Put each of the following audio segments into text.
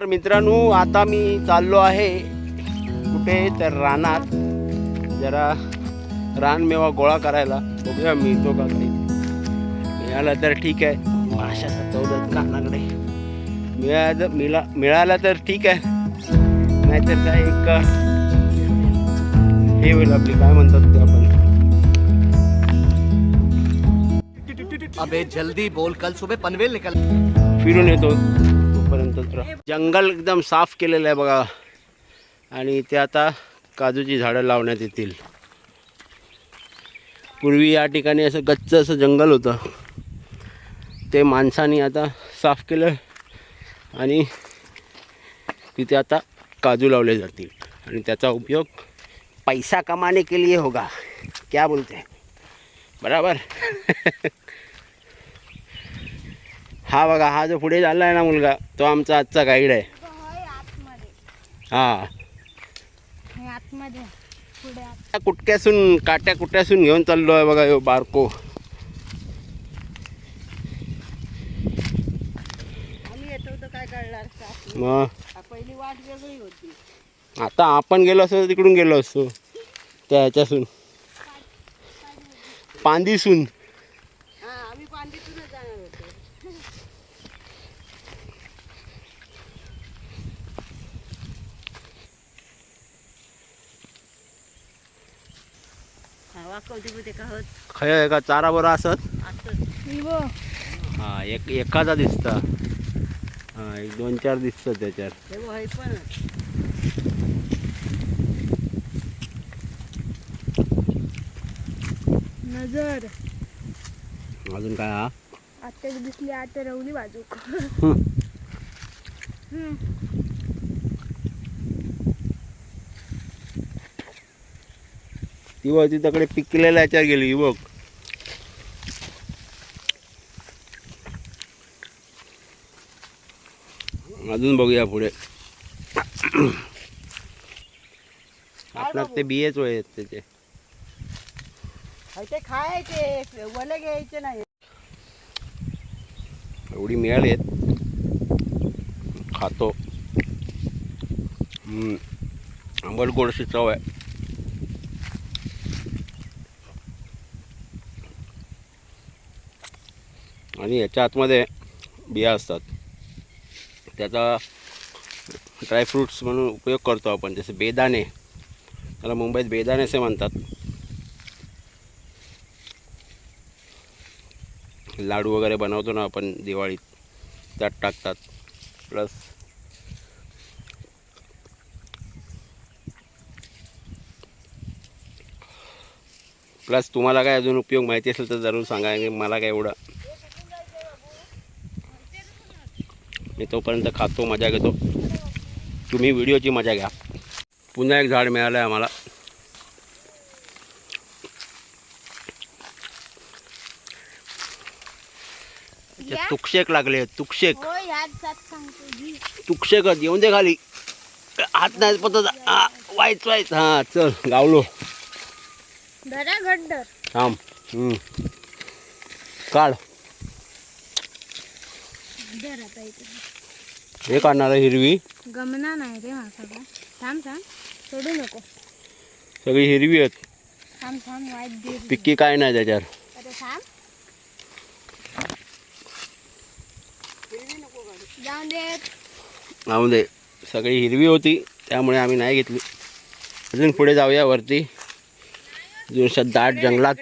तर मित्रांनो आता मी चाललो आहे कुठे तर रानात. जरा रानमेवा गोळा करायला बघूया मिळतो का काही मिळाला तर ठीक आहे. माशा सतवतात कानाकडे. मिळालं मिळा मिळाला तर ठीक आहे. नाहीतर काय एक हे होईल आपली काय म्हणतात ते आपण. अबे जल्दी बोल कल सुबह पनवेल निकल फिरून येतो. तोपर्यंत जंगल एकदम साफ केलेलं आहे बघा. आणि ते आता काजूची झाडं लावण्यात येतील. पूर्वी या ठिकाणी असं गच्च असं जंगल होतं. ते माणसाने आता साफ केलं आणि तिथे आता काजू लावले जातील. आणि त्याचा उपयोग पैसा कमाने के लिए होगा. क्या बोलते बराबर. हा बघा हा जो पुढे चालला आहे ना मुलगा तो आमचा आजचा गाईड आहे. हा हे. कुटक्यासून काट्या कुट्यासून घेऊन चाललो आहे बघा ह्यो बारको. मग पहिली वाट वेगळी होती. आता आपण गेलो असतो तिकडून गेलो असतो. त्या ह्याच्यासून. पांदीसून हा आम्ही पांडीतूनच जाणार होतो हवा कधी होते का होत खय आहे का चारा बरं असत हा एक एखादा दिसता. हा एक दोन चार दिसतं त्याच्यात. हे नजर. अजून काय हा? आता दिसली आता रवली बाजूक हं. हम्म. ती बघ ती तकडे पिकलेल्या याच्यावर गेली बघ. अजून बघूया पुढे. आपणाक ते बियेच आहेत त्याचे. ते खायचे वले घ्यायचे नाही. एवढी मिळाली खातो. हम्म. आंबट गोडशी चव आहे. आणि याच्या आतमध्ये बिया असतात. त्याचा ड्रायफ्रूट्स म्हणून उपयोग करतो आपण. जसे बेदाणे त्याला मुंबईत बेदाणे असे म्हणतात. लाडू वगैरे बनवतो ना आपण दिवाळीत त्यात टाकतात. प्लस प्लस तुम्हाला काय अजून उपयोग माहिती असेल तर जरूर सांगा की मला काय एवढं मी तोपर्यंत खातो मजा घेतो. तुम्ही व्हिडिओची मजा घ्या. पुन्हा एक झाड मिळालं आहे आम्हाला तुकशेक लागले तुकशेक. जी तुकशेकच येऊन दे खाली. हात नाही पतत. हा वाईच वाईच. हां चल गावलो. थांब. हम्म. काढ. हे काढणार आहे हिरवी. गमना नाही रे काय थांब थांब. सोडू नको. सगळी हिरवी आहेत. थांब थांब वाईट दे पिक्की काय नाही त्याच्यावर. अरे थांब. जाऊन राहून दे. सगळी हिरवी होती त्यामुळे आम्ही नाही घेतली. अजून पुढे जाऊया वरती. अशा दाट जंगलात.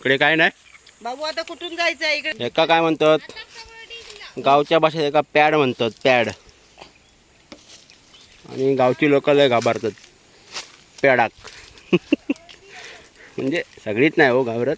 इकडे काय नाही? बाबू आता कुठून जायचं इकडे. एका काय म्हणतात? गावच्या भाषेत एका पॅड म्हणतात पॅड. आणि गावची लोक लय घाबरतात. पॅडाक. म्हणजे सगळीच नाही हो घाबरत.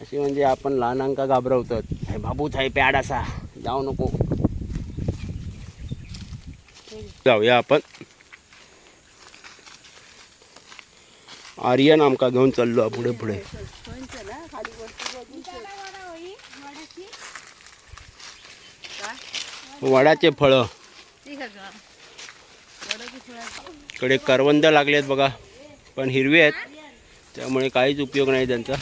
अशी म्हणजे आपण लहानांका घाबरवतात. हे बाबूच आहे पॅड असा. जाऊ नको. जाऊया आपण. आर्यन आमका घेऊन चाललो पुढे पुढे. वडाचे फळं. कडे करवंद लागले आहेत. बघा. पण हिरवे आहेत. त्यामुळे काहीच उपयोग नाही त्यांचा.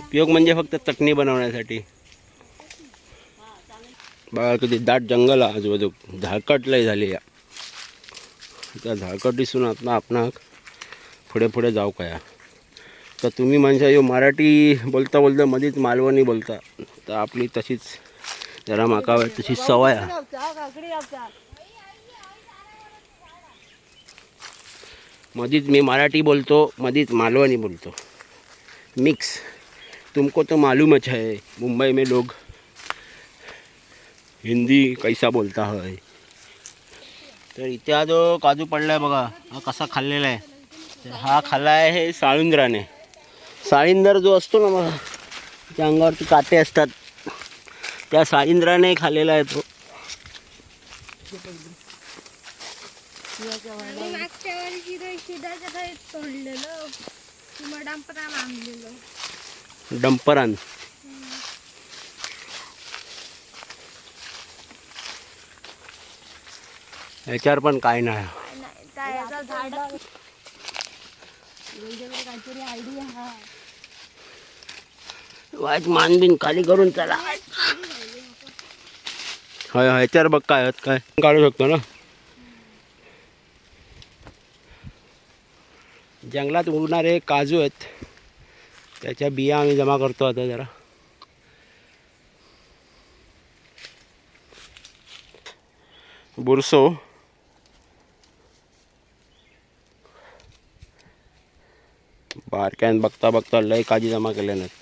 उपयोग म्हणजे फक्त चटणी बनवण्यासाठी. बघा किती दाट जंगल आहे आजूबाजू झाळकट लय झाली या. त्या झाळकटीसून आता आपण पुढे पुढे जाऊ काय तर तुम्ही म्हणजे ह्यो मराठी बोलता बोलता मधीच मालवणी बोलता. तर आपली तशीच. जरा माका तशी सवय. मधीच मी मराठी बोलतो मधीच मालवणी बोलतो. मिक्स तुमको तो मालूमच है मुंबई में लोग हिंदी कैसा बोलता है? तर इथे हा जो काजू पडला आहे बघा हा कसा खाल्लेला आहे. तर हा खाल्ला आहे हे साळुंदराने. साळिंदर जो असतो ना बघा त्या अंगावरती काटे असतात. त्या साळिंद्राने खाल्लेला आहे तो. आणि मागच्या वर्षी ते शिदाच्या काही तोडलेलं. किंवा डंपराला आणलेलं. डंपरान. ह्याच्यावर पण काय नाही. नाही त्याचा झाड. काहीतरी आयडिया हा वाईट मानबिन खाली करून चला. हय ह्याच्यावर बघ काय आहेत काय. काढू शकतो ना? जंगलात उडणारे काजू आहेत. त्याच्या बिया आम्ही जमा करतो आता जरा. बुरसो. बारक्यान बघता बघता लय काजी जमा केल्या नाहीत.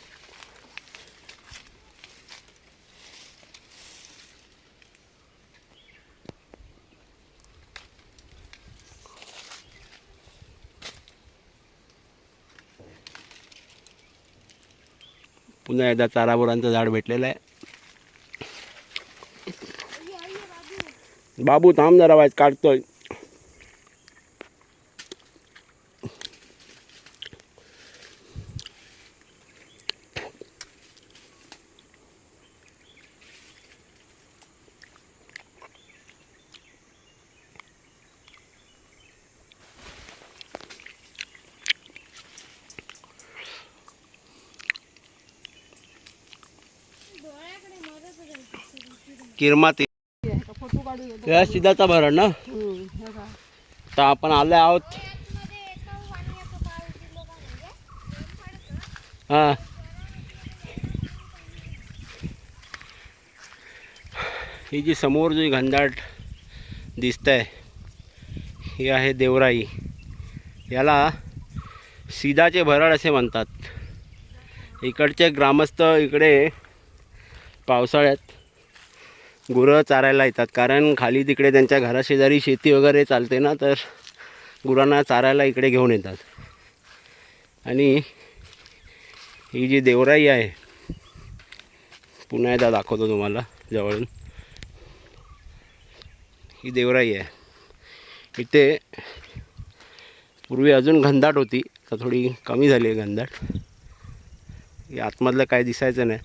पुन्हा एकदा चाराबोरांचं झाड भेटलेलं आहे. बाबू थांब जरा वाईट काढतोय. किरमाती या शिदाचा भरण ना? तर आपण आले आहोत. हा. ही जी समोर जी घनदाट दिसत आहे ही आहे देवराई. याला सिदाचे भरड असे म्हणतात. इकडचे ग्रामस्थ इकडे पावसाळ्यात गुरं चारायला येतात. कारण खाली तिकडे त्यांच्या घराशेजारी शेती वगैरे चालते ना तर गुरांना चारायला इकडे घेऊन येतात. आणि ही जी देवराई आहे पुन्हा एकदा दाखवतो तुम्हाला जवळून. ही देवराई आहे. इथे पूर्वी अजून घनदाट होती तर थोडी कमी झाली आहे घनदाट. आतमधलं काय दिसायचं नाही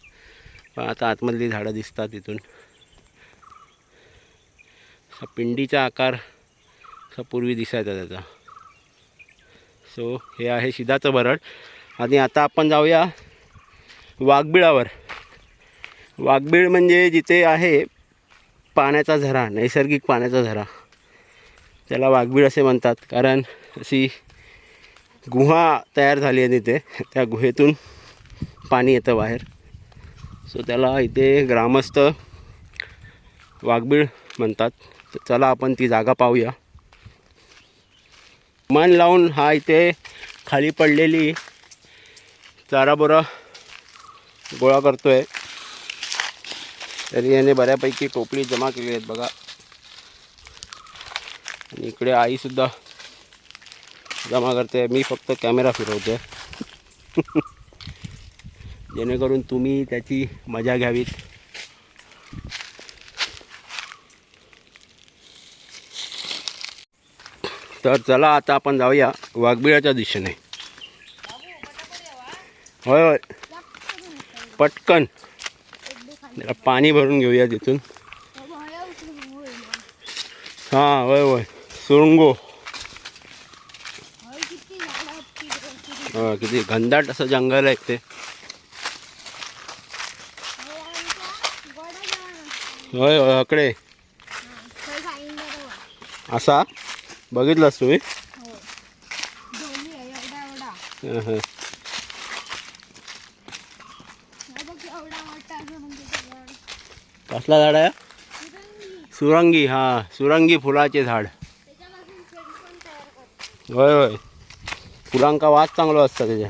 पण आता आतमधली झाडं दिसतात इथून. हा पिंडीचा आकार असा पूर्वी दिसायचा त्याचा. सो हे आहे शिदाचं भरड. आणि आता आपण जाऊया वाघबिळावर. वाघबीळ म्हणजे जिथे आहे पाण्याचा झरा नैसर्गिक पाण्याचा झरा. त्याला वाघबीळ असे म्हणतात कारण अशी गुहा तयार झाली आहे तिथे. त्या गुहेतून पाणी येतं बाहेर. सो त्याला इथे ग्रामस्थ वाघबीळ म्हणतात. तर चला आपण ती जागा पाहूया. मन लावून हा इथे खाली पडलेली चाराबोरा गोळा करतो आहे तरी याने बऱ्यापैकी टोपली जमा केली आहेत बघा. आणि इकडे आईसुद्धा जमा करते. मी फक्त कॅमेरा फिरवते. जेणेकरून तुम्ही त्याची मजा घ्यावीत. तर चला आता आपण जाऊया वाघबिळाच्या दिशेने. होय होय. पटकन. पाणी भरून घेऊया तिथून. हां होय होय. सुरुंगो. किती घनदाट असं जंगल आहे ते होय होय अकडे असा? बघितलास तुम्ही? हो. कसला झाड आहे? सुरंगी. हा सुरंगी फुलाचे झाड. होय होय. फुलांका वास चांगलो असता त्याच्या.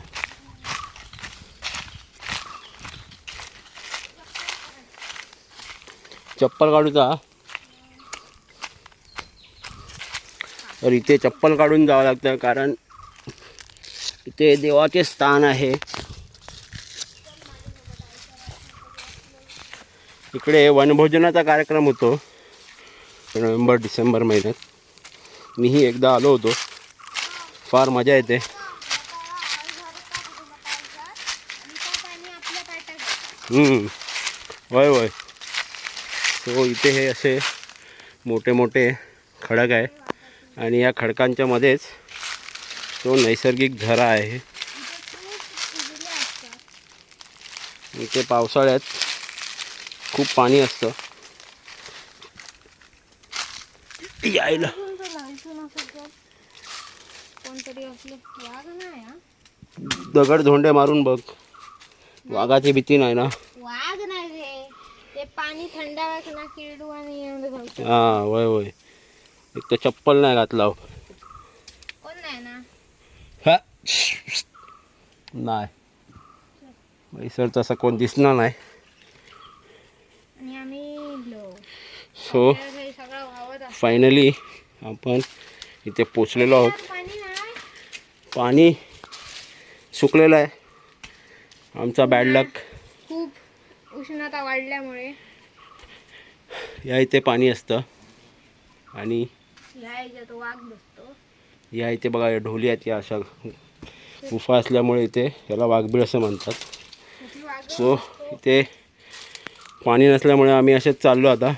चप्पल काढूचा तर इथे चप्पल काढून जावं लागतं कारण इथे देवाचे स्थान आहे. इकडे वनभोजनाचा कार्यक्रम होतो नोव्हेंबर डिसेंबर महिन्यात. मीही एकदा आलो होतो. फार मजा येते. वय होय होय. सो इथे हे असे मोठे मोठे खडक आहे. आणि या खडकांच्या मध्येच तो नैसर्गिक झरा आहे. इथे पावसाळ्यात खूप पाणी असतं. यायला. दगड धोंडे मारून बघ. वाघाची भीती नाही ना? वाघ नाही ते पाणी थंड हा वय वय. एक तर चप्पल नाही घातला हो. नाही हा? नाही. मैसर तसा कोण दिसणार नाही. सो. फायनली आपण इथे पोचलेलो आहोत. पाणी सुकलेलं आहे. आमचा बॅड लक खूप उष्णता वाढल्यामुळे. या इथे पाणी असतं. आणि या इथे बघा या ढोली आहेत या अशा गुफा असल्यामुळे इथे याला वाघबीळ असं म्हणतात. सो इथे पाणी नसल्यामुळे आम्ही असेच चाललो आता.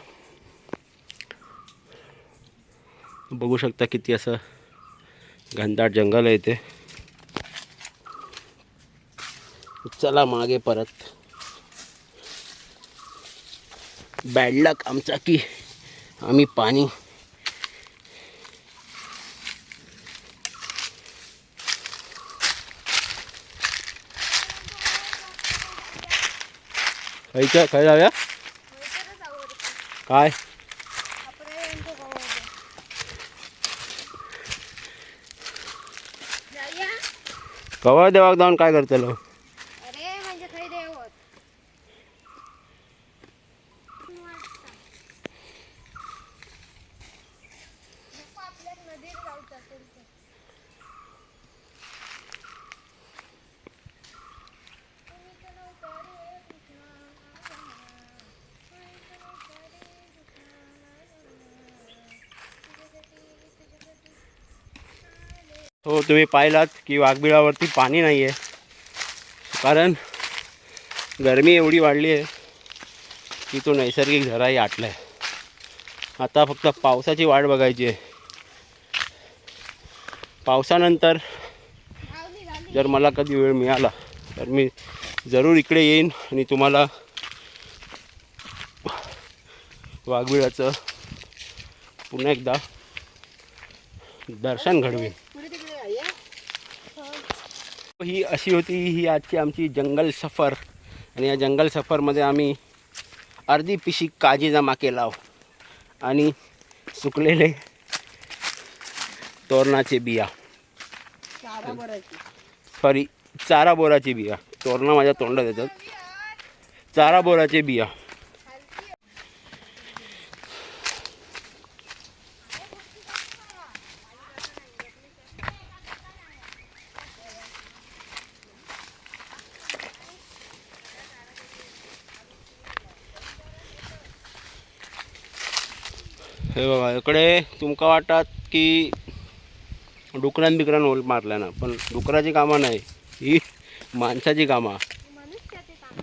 बघू शकता किती असं घनदाट जंगल आहे इथे. चला मागे परत. बॅड लक आमचा की आम्ही पाणी खायच्या? काय जाऊया काय? कवा देवाक जाऊन काय करतलो अरे म्हणजे खरी देवत आपल्या नदीत जाऊचा हो तुम्ही पाहिलात की वाघबिळावरती पाणी नाही आहे. कारण गरमी एवढी वाढली आहे की तो नैसर्गिक झराही आटला आहे आता फक्त पावसाची वाट बघायची आहे. पावसानंतर जर मला कधी वेळ मिळाला तर मी जरूर इकडे येईन आणि तुम्हाला वाघबिळाचं पुन्हा एकदा दर्शन घडवीन. ही अशी होती ही आजची आमची जंगल सफर. आणि या जंगल सफरमध्ये आम्ही अर्धी पिशी काजी जमा केला आणि सुकलेले तोरणाचे बिया. सॉरी चारा बोराचे बिया. तोरणा माझ्या तोंडात येतात. चारा बोराचे बिया. हे बघा इकडे तुमका वाटतात की डुकरान बिकरान ओल मारल्या ना पण डुकराची कामं नाही. ही माणसाची कामं.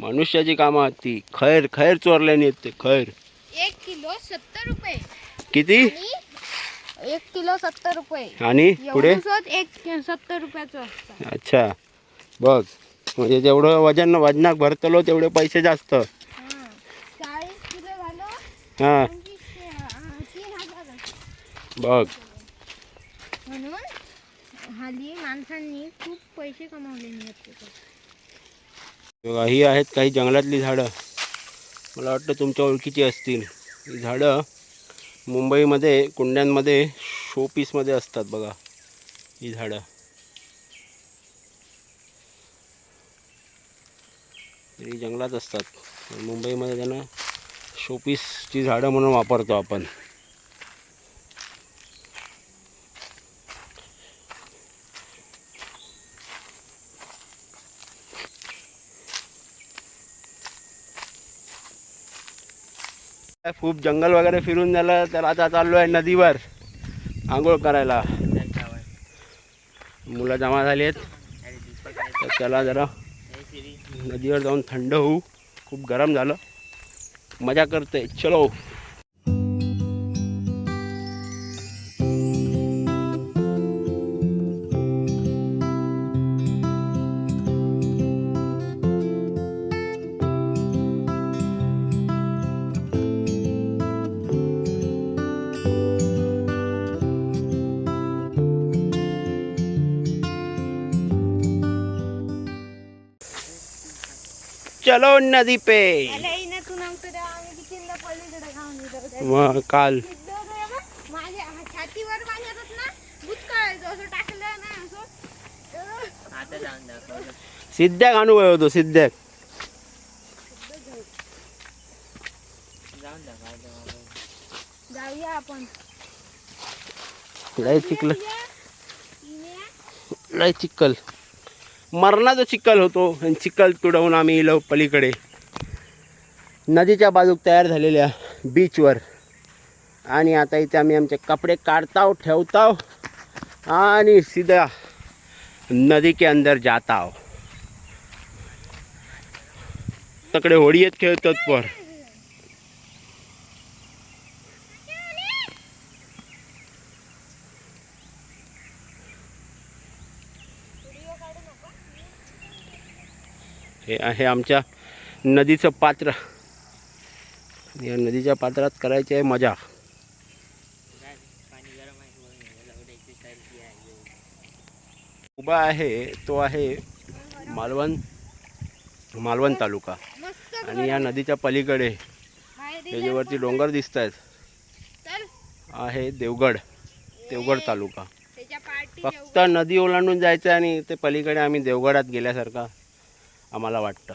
मनुष्याचे काम ती. खैर खैर चोरल्याने आहेत ते खैर. एक किलो सत्तर रुपये. किती? एक किलो सत्तर रुपये. आणि पुढे? एक सत्तर रुपयाचं असतं. अच्छा. बघ म्हणजे जेवढं वजन वजनाक भरतलो तेवढे पैसे जास्त. हां. बघ. म्हणून हल्ली माणसांनी खूप पैसे कमावले नाही बघा ही आहेत काही जंगलातली झाडं. मला वाटतं तुमच्या ओळखीची असतील. ही झाडं मुंबईमध्ये कुंड्यांमध्ये शोपीसमध्ये असतात बघा ही झाडं. ही जंगलात असतात. मुंबईमध्ये त्यांना शोपीसची झाडं म्हणून वापरतो आपण. खूप जंगल वगैरे फिरून झालं तर आता चाललो आहे नदीवर आंघोळ करायला. मुलं जमा झाली आहेत तर त्याला जरा नदीवर जाऊन थंड होऊ. खूप गरम झालं. मजा करते चलो. चलो नदी पे। मग काल. सिद्ध्याक अनुभव होतो सिद्ध्याक जाऊया आपण. लय चिखल. इने. लय चिखल. मरणाचा चिखल होतो आणि चिखल तुडवून आम्ही इलो पलीकडे. नदीच्या बाजूक तयार झालेल्या बीचवर आणि आता इथे आम्ही आमचे कपडे काढताव ठेवताव आणि सीधा नदी के अंदर जाताव. तकडे होडीयेत खेळतात पण हे आहे आमच्या नदीचं पात्र. या नदीच्या पात्रात करायची आहे मजा. उभा आहे तो आहे मालवण मालवण तालुका. आणि या नदीच्या पलीकडे त्याच्यावरती डोंगर दिसत आहेत आहे देवगड देवगड तालुका. फक्त नदी ओलांडून जायचं आणि ते पलीकडे आम्ही देवगडात गेल्यासारखा आम्हाला वाटतं.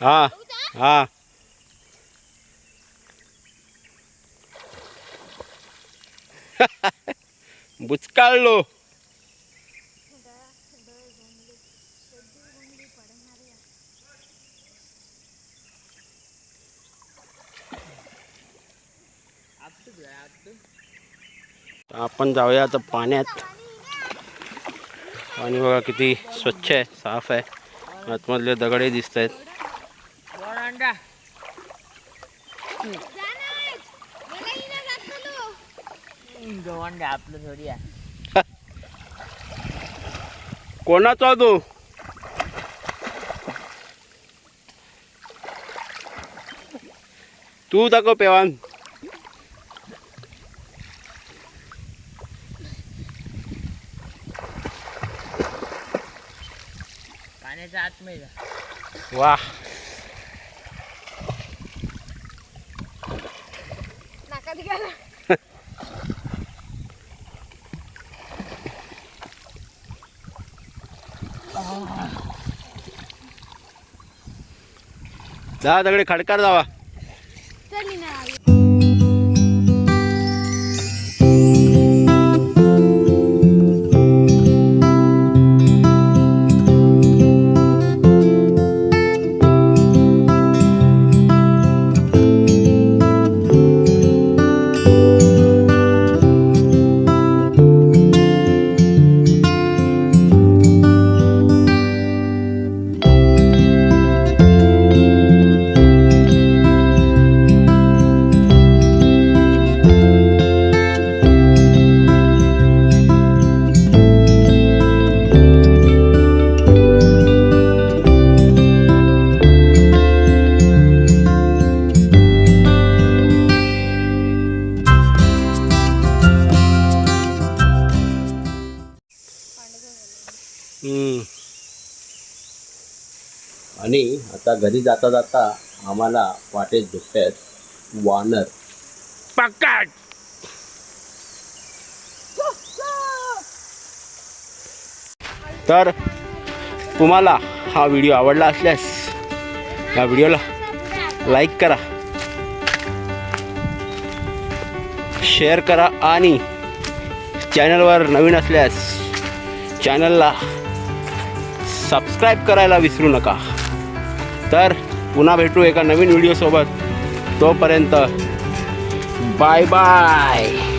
हा हा. बुचकाळलो. आपण जाऊया आता पाण्यात. पाणी बघा किती स्वच्छ आहे साफ आहे. आतमधले दगडे दिसत आहेत आपलं थोडी कोणाचा तो? तू दाखव पेवान पाण्याच्या आतमध्ये वा. जा दगडे खडकार जावा. घरी जाता जाता आम्हाला वाटेत भेटतात वानर. पकड! तर तुम्हाला हा व्हिडिओ आवडला असल्यास या व्हिडिओला लाईक करा शेअर करा आणि चॅनलवर नवीन असल्यास चॅनलला सबस्क्राईब करायला विसरू नका. तर पुन्हा भेटू एका नवीन व्हिडिओसोबत. तोपर्यंत बाय बाय